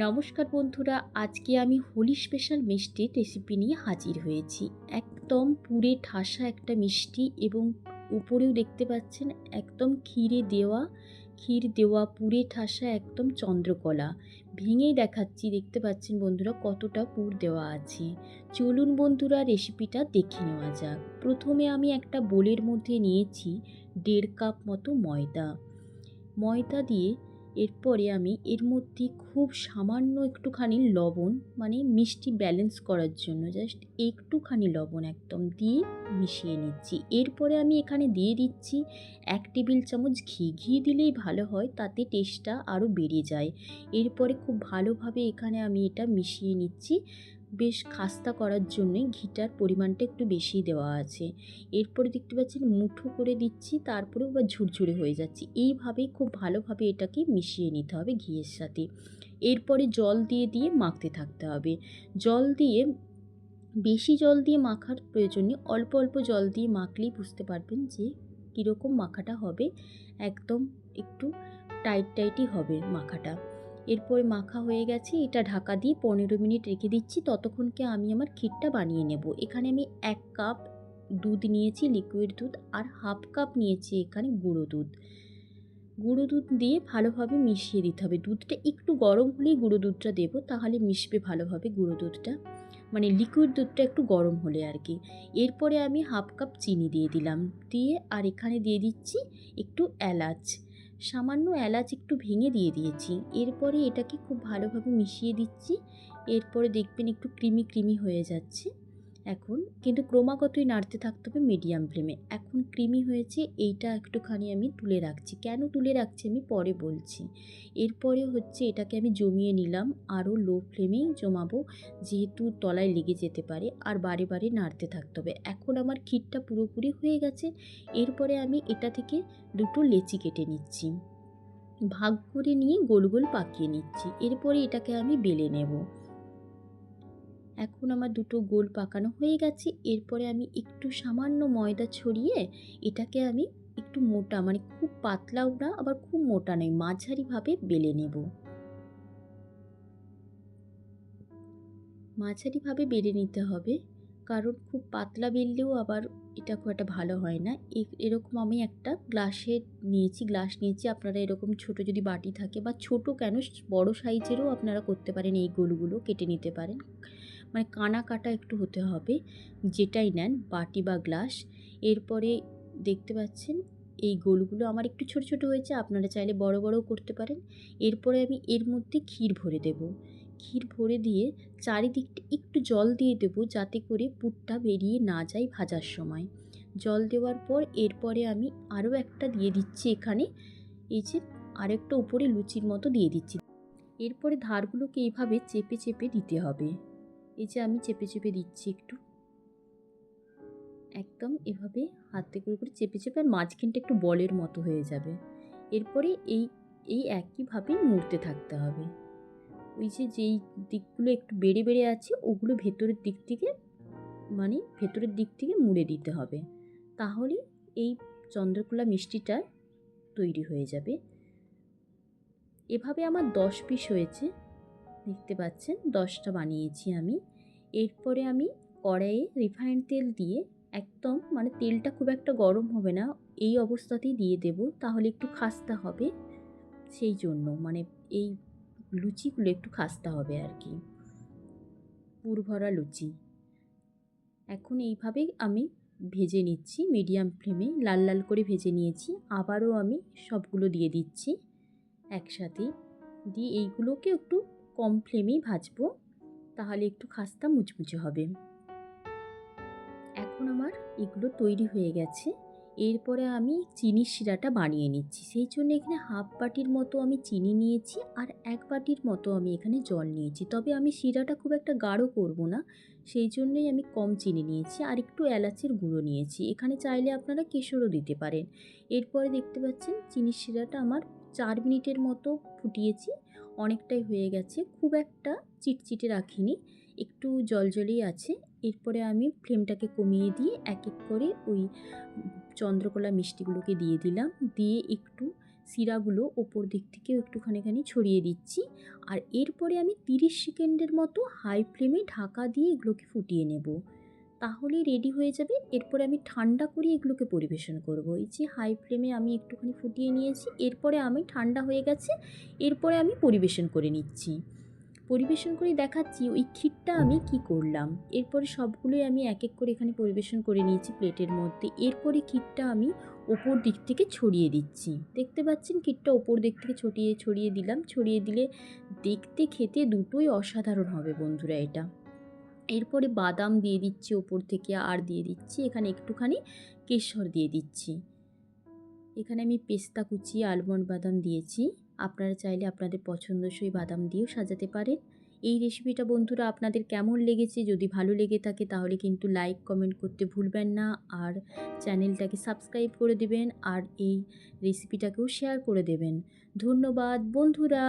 নমস্কার বন্ধুরা, আজকে আমি হোলি স্পেশাল মিষ্টির রেসিপি নিয়ে হাজির হয়েছি। একদম পুরে ঠাসা একটা মিষ্টি এবং উপরেও দেখতে পাচ্ছেন একদম ক্ষীরে দেওয়া, ক্ষীর দেওয়া, পুরে ঠাসা একদম চন্দ্রকলা। ভেঙেই দেখাচ্ছি, দেখতে পাচ্ছেন বন্ধুরা কতটা পুর দেওয়া আছে। চলুন বন্ধুরা রেসিপিটা দেখে নেওয়া যাক। প্রথমে আমি একটা বোলের মধ্যে নিয়েছি দেড় কাপ মতো ময়দা। ময়দা দিয়ে এরপরে আমি এর মধ্যে খুব সামান্য একটুখানি লবণ মানে মিষ্টি ব্যালেন্স করার জন্য জাস্ট একটুখানি লবণ একদম দিয়ে মিশিয়ে নিচ্ছি। এরপরে আমি এখানে দিয়ে দিচ্ছি এক টেবিল চামচ ঘি। ঘি দিলেই ভালো হয়, তাতে টেস্টটা আরও বেড়ে যায়। এরপরে খুব ভালোভাবে এখানে আমি এটা মিশিয়ে নিচ্ছি। বেশ খাস্তা করার জন্যই ঘিটার পরিমাণটা একটু বেশি দেওয়া আছে। এরপরে দেখতে পাচ্ছেন মুঠো করে দিচ্ছি, তারপরেও বা ঝুরঝুরে হয়ে যাচ্ছে। এইভাবেই খুব ভালোভাবে এটাকে মিশিয়ে নিতে হবে ঘিয়ের সাথে। এরপরে জল দিয়ে দিয়ে মাখতে থাকতে হবে। জল দিয়ে, বেশি জল দিয়ে মাখার প্রয়োজন অল্প অল্প জল দিয়ে মাখলেই বুঝতে পারবেন যে কীরকম মাখাটা হবে। একদম একটু টাইট, টাইটই হবে মাখাটা। এরপরে মাখা হয়ে গেছে, এটা ঢাকা দিয়ে পনেরো মিনিট রেখে দিচ্ছি ততক্ষণকে আমি আমার ক্ষীরটা বানিয়ে নেব। এখানে আমি এক কাপ দুধ নিয়েছি লিকুইড দুধ, আর হাফ কাপ নিয়েছি এখানে গুঁড়ো দুধ। গুঁড়ো দুধ দিয়ে ভালোভাবে মিশিয়ে দিতে হবে। দুধটা একটু গরম হলেই গুঁড়ো দুধটা দেবো, তাহলে মিশবে ভালোভাবে গুঁড়ো দুধটা। মানে লিকুইড দুধটা একটু গরম হলে আর কি। এরপরে আমি হাফ কাপ চিনি দিয়ে দিলাম। দিয়ে আর এখানে দিয়ে দিচ্ছি একটু এলাচ। সামান্য এলাচ একটু ভেঙে দিয়ে দিয়েছি। এরপরে এটাকে খুব ভালোভাবে মিশিয়ে দিচ্ছি। এরপরে দেখবেন একটু ক্রিমি ক্রিমি হয়ে যাচ্ছে। এখন, কিন্তু ক্রমাগতই নাড়তে থাকতে হবে মিডিয়াম ফ্লেমে এখন ক্রিমি হয়েছে, এইটা একটুখানি আমি তুলে রাখছি। কেন তুলে রাখছি আমি পরে বলছি। এরপরে হচ্ছে এটাকে আমি জমিয়ে নিলাম, আরও লো ফ্লেমেই জমাবো, যেহেতু তলায় লেগে যেতে পারে, আর বারে বারে নাড়তে থাকতে হবে। এখন আমার ক্ষীরটা পুরোপুরি হয়ে গেছে, এরপরে আমি এটা থেকে দুটো লেচি কেটে নিচ্ছি। ভাগ করে নিয়ে গোল গোল পাকিয়ে নিচ্ছি। এরপরে এটাকে আমি বেলে নেব। এখন আমার দুটো গোল পাকানো হয়ে গেছে। এরপরে আমি একটু সামান্য ময়দা ছড়িয়ে এটাকে আমি একটু মোটা মানে খুব পাতলাও না, আবার খুব মোটা নয়, মাঝারিভাবে বেলে নেব। মাঝারিভাবে বেলে নিতে হবে, কারণ খুব পাতলা বেললেও আবার এটা খুব একটা ভালো হয় না। এরকম আমি একটা গ্লাসে নিয়েছি, গ্লাস নিয়েছি, আপনারা এরকম ছোট যদি বাটি থাকে বা ছোট কেন, বড় সাইজেরও আপনারা করতে পারেন, এই গোলগুলো কেটে নিতে পারেন। মানে কানা কাটা একটু হতে হবে। যেটাই নেন, বাটি বা গ্লাস। এরপরে দেখতে পাচ্ছেন, এই গোলগুলো আমার একটু ছোট ছোট হয়েছে, আপনারা চাইলে বড়, বড়ও করতে পারেন। এরপরে আমি এর মধ্যে ক্ষীর ভরে দেব। ক্ষীর ভরে দিয়ে চারিদিকটা একটু জল দিয়ে দেব, যাতে করে পুরটা বেরিয়ে না যায় ভাজার সময়। জল দেওয়ার পর এরপরে আমি আরও একটা দিয়ে দিচ্ছি এখানে। এই যে আরেকটা উপরে লুচির মতো দিয়ে দিচ্ছি। এরপরে ধারগুলোকে এইভাবে চেপে চেপে দিতে হবে। এই যে আমি চেপে চেপে দিচ্ছি একটু। একদম এভাবে হাতে করে করে চেপে চেপে আর মাঝখানটা একটু বলের মতো হয়ে যাবে। এরপরে এই এই একইভাবে মুড়তে থাকতে হবে। ওই যে যেই দিকগুলো একটু বেড়ে বেড়ে আছে, ওগুলো ভেতরের দিক থেকে মানে ভেতরের দিক থেকে মুড়ে দিতে হবে। তাহলে এই চন্দ্রকোলা মিষ্টিটা তৈরি হয়ে যাবে। এভাবে আমার দশ পিস হয়েছে। দেখতে পাচ্ছেন, দশটা বানিয়েছি আমি। এরপরে আমি কড়াইয়ে রিফাইন্ড তেল দিয়ে একদম মানে তেলটা খুব একটা গরম হবে না, এই অবস্থাতেই দিয়ে দেব, তাহলে একটু খাস্তা হবে সেই জন্য মানে এই লুচিগুলো একটু খাস্তা হবে আর কি। পুরভরা লুচি। এখন এইভাবেই আমি ভেজে নিচ্ছি মিডিয়াম ফ্লেমে লাল লাল করে ভেজে নিয়েছি, আবারও আমি সবগুলো দিয়ে দিচ্ছি একসাথে। দিয়ে এইগুলোকে একটু কম ফ্লেমেই ভাজবো, তাহলে একটু খাস্তা মুচমুচে হবে। এখন আমার এগুলো তৈরি হয়ে গেছে। এরপরে আমি চিনির শিরাটা বানিয়ে নিচ্ছি। সেই জন্য এখানে হাফ বাটির মতো আমি চিনি নিয়েছি আর এক বাটির মতো আমি এখানে জল নিয়েছি। তবে আমি শিরাটা খুব একটা গাঢ় করব না, সেই জন্যই আমি কম চিনি নিয়েছি আর একটু এলাচের গুঁড়ো নিয়েছি। এখানে চাইলে আপনারা কেশরও দিতে পারেন। এরপরে দেখতে পাচ্ছেন, চিনির শিরাটা আমার চার মিনিটের মতো ফুটিয়েছি। অনেকটাই হয়ে গেছে। খুব একটা চিটচিটে রাখিনি, একটু জলজলেই আছে। এরপরে আমি ফ্লেমটাকে কমিয়ে দিয়ে এক এক করে ওই চন্দ্রকলা মিষ্টিগুলোকে দিয়ে দিলাম। দিয়ে একটু সিরাগুলো ওপর দিক থেকেও একটুখানি খানি ছড়িয়ে দিচ্ছি। আর এরপরে আমি তিরিশ সেকেন্ডের মতো হাই ফ্লেমে ঢাকা দিয়ে এগুলোকে ফুটিয়ে নেব। তাহলেই রেডি হয়ে যাবে। এরপরে আমি ঠান্ডা করে এগুলোকে পরিবেশন করব। এই যে হাই ফ্লেমে আমি একটুখানি ফুটিয়ে নিয়েছি। এরপরে আমি ঠান্ডা হয়ে গেছে। এরপরে আমি পরিবেশন করে নিচ্ছি। পরিবেশন করে দেখাচ্ছি ওই ক্ষীরটা আমি কি করলাম। এরপরে সবগুলোই আমি এক এক করে এখানে পরিবেশন করে নিয়েছি প্লেটের মধ্যে। এরপরে ক্ষীরটা আমি ওপর দিক থেকে ছড়িয়ে দিচ্ছি। দেখতে পাচ্ছেন? ক্ষীরটা ওপর দিক থেকে ছড়িয়ে ছড়িয়ে দিলাম। ছড়িয়ে দিলে দেখতে খেতে দুটোই অসাধারণ হবে বন্ধুরা এটা। এরপরে বাদাম দিয়ে দিচ্ছি, ওপর থেকে আর দিয়ে দিচ্ছি। এখানে একটুখানি কেশর দিয়ে দিচ্ছি। এখানে আমি পেস্তা, কুচি, আলমন্ড বাদাম দিয়েছি। আপনারা চাইলে আপনাদের পছন্দসই বাদাম দিয়েও সাজাতে পারেন। এই রেসিপিটা বন্ধুরা আপনাদের কেমন লেগেছে? যদি ভালো লেগে থাকে তাহলে কিন্তু লাইক, কমেন্ট করতে ভুলবেন না। আর চ্যানেলটাকে সাবস্ক্রাইব করে দেবেন। আর এই রেসিপিটাকেও শেয়ার করে দেবেন। ধন্যবাদ বন্ধুরা।